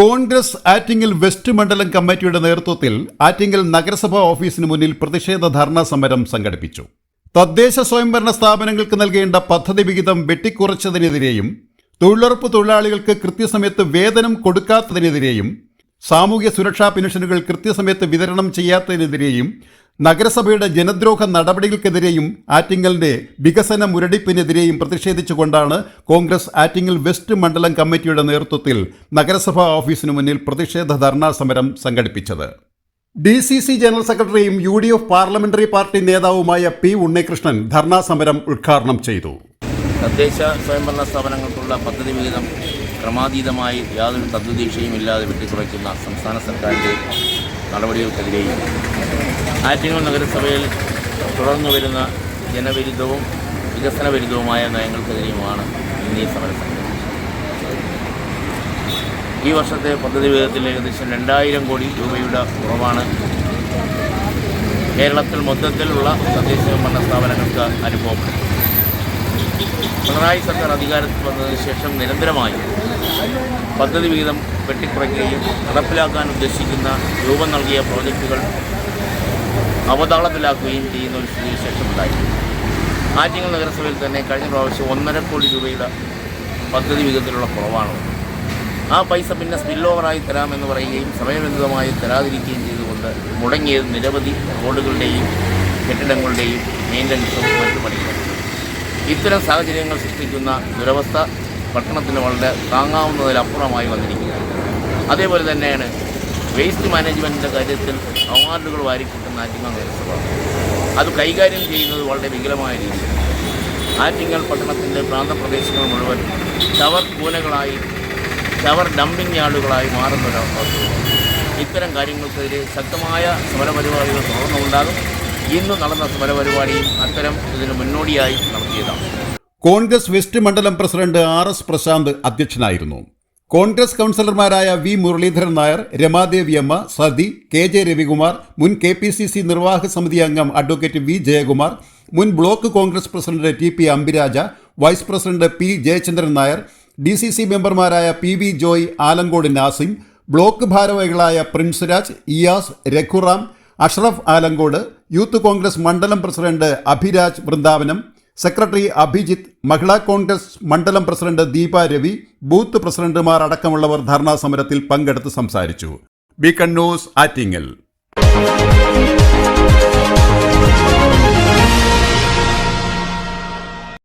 Congress Attingal west മണ്ഡലം കമ്മിറ്റിയുടെ നേതൃത്വത്തിൽ ആറ്റിങ്ങൽ നഗരസഭാ ഓഫീസിന് മുന്നിൽ പ്രതിഷേധ ധർണാ സമരം സംഘടിപ്പിച്ചു. തദ്ദേശ സ്വയംഭരണ സ്ഥാപനങ്ങൾക്ക് നൽകേണ്ട പദ്ധതി വിഹിതം വെട്ടിക്കുറച്ചതിനെതിരെയും തൊഴിലുറപ്പ് തൊഴിലാളികൾക്ക് കൃത്യസമയത്ത് വേതനം കൊടുക്കാത്തതിനെതിരെയും സാമൂഹ്യ സുരക്ഷാ പെൻഷനുകൾ കൃത്യസമയത്ത് വിതരണം ചെയ്യാത്തതിനെതിരെയും നഗരസഭയുടെ ജനദ്രോഹ നടപടികൾക്കെതിരെയും ആറ്റിങ്ങലിന്റെ വികസന മുരടിപ്പിനെതിരെയും പ്രതിഷേധിച്ചുകൊണ്ടാണ് കോൺഗ്രസ് ആറ്റിങ്ങൽ വെസ്റ്റ് മണ്ഡലം കമ്മിറ്റിയുടെ നേതൃത്വത്തിൽ നഗരസഭാ ഓഫീസിനു മുന്നിൽ പ്രതിഷേധ ധർണാ സമരം സംഘടിപ്പിച്ചത്. ഡി സി സി ജനറൽ സെക്രട്ടറിയും U D F parliamentary party നേതാവുമായ പി ഉണ്ണികൃഷ്ണൻ ധർണാ സമരം ഉദ്ഘാടനം ചെയ്തു. തദ്ദേശ സ്വയംഭരണ സ്ഥാപനങ്ങൾക്കുള്ള പദ്ധതി വിഹിതം ക്രമാതീതമായി യാതൊരു തദ്ദേശയും ഇല്ലാതെ വെട്ടിക്കുറയ്ക്കുന്ന സംസ്ഥാന സർക്കാരിന്റെ നടപടികൾക്കെതിരെയും ആറ്റിങ്ങൽ നഗരസഭയിൽ തുടർന്നു വരുന്ന ജനവിരുദ്ധവും വികസന വിരുദ്ധവുമായ നയങ്ങൾക്കെതിരെയുമാണ് ഇന്നീ സമരം ഈ വർഷത്തെ പദ്ധതി വിഹിതത്തിൽ ഏകദേശം രണ്ടായിരം കോടി രൂപയുടെ കുറവാണ്. കേരളത്തിൽ മൊത്തത്തിലുള്ള തദ്ദേശ ഭരണ സ്ഥാപനങ്ങൾക്ക് അനുഭവപ്പെടുന്നത്. പിണറായി സർക്കാർ അധികാരത്തിൽ വന്നതിന് ശേഷം നിരന്തരമായി പദ്ധതി വിഹിതം വെട്ടിക്കുറയ്ക്കുകയും നടപ്പിലാക്കാൻ ഉദ്ദേശിക്കുന്ന രൂപം നൽകിയ പ്രോജക്റ്റുകൾ അവതാളത്തിലാക്കുകയും ചെയ്യുന്ന ഒരു സ്ഥിതിവിശേഷമുണ്ടായി. ആറ്റിങ്ങൽ നഗരസഭയിൽ തന്നെ കഴിഞ്ഞ പ്രാവശ്യം ഒന്നര കോടി രൂപയുടെ പദ്ധതി വിഹിതത്തിലുള്ള കുറവാണ്. ആ പൈസ പിന്നെ സ്പിൽ ഓവറായി തരാമെന്ന് പറയുകയും സമയബന്ധിതമായി തരാതിരിക്കുകയും ചെയ്തുകൊണ്ട് മുടങ്ങിയത് നിരവധി റോഡുകളുടെയും കെട്ടിടങ്ങളുടെയും മെയിന്റനൻസും മറ്റു പണികളും ഇത്തരം സാഹചര്യങ്ങൾ സൃഷ്ടിക്കുന്ന ദുരവസ്ഥ പട്ടണത്തിന് വളരെ താങ്ങാവുന്നതിലപ്പുറമായി വന്നിരിക്കുകയാണ്. അതേപോലെ തന്നെയാണ് വേസ്റ്റ് മാനേജ്മെന്റിന്റെ കാര്യത്തിൽ അവാർഡുകൾ വാരിക്കിട്ടുന്ന ആറ്റിങ്ങൽ നഗരസഭ അത് കൈകാര്യം ചെയ്യുന്നത് വളരെ വികലമായ രീതിയിൽ. ആറ്റിങ്ങൽ പട്ടണത്തിന്റെ പ്രാന്തപ്രദേശങ്ങൾ മുഴുവൻ ടവർ കൂനകളായി ടവർ ഡംപിംഗ് യാർഡുകളായി മാറുന്ന ഒരവസ്ഥ ഇത്തരം കാര്യങ്ങൾക്കെതിരെ ശക്തമായ സമരപരിപാടികൾ തുടർന്നുണ്ടാകും. ഇന്ന് നടന്ന സമരപരിപാടിയും അത്തരം ഇതിന് മുന്നോടിയായി നടത്തിയതാണ്. കോൺഗ്രസ് വെസ്റ്റ് മണ്ഡലം പ്രസിഡന്റ് ആർ എസ് പ്രശാന്ത് അധ്യക്ഷനായിരുന്നു. കോൺഗ്രസ് കൗൺസിലർമാരായ വി മുരളീധരൻ നായർ രമാദേവി അമ്മ സതി കെ ജെ രവികുമാർ മുൻ കെ പി സി സി നിർവാഹക സമിതി അംഗം അഡ്വക്കേറ്റ് വി ജയകുമാർ മുൻ block Congress president T P Ambiraja vice president P Jayachandran Nair D C C മെമ്പർമാരായ P V Joy Alangode Nasim block ഭാരവാഹികളായ പ്രിൻസ് രാജ് ഇയാസ് രഘുറാം അഷ്റഫ് ആലങ്കോട് യൂത്ത് കോൺഗ്രസ് മണ്ഡലം പ്രസിഡന്റ് അഭിരാജ് വൃന്ദാവനം സെക്രട്ടറി അഭിജിത്ത് മഹിളാ കോൺഗ്രസ് മണ്ഡലം president Deepa Ravi booth പ്രസിഡന്റുമാർ അടക്കമുള്ളവർ ധർണാ സമരത്തിൽ പങ്കെടുത്ത് സംസാരിച്ചു. ബി കണ്ണൂസ് ആറ്റിങ്ങൽ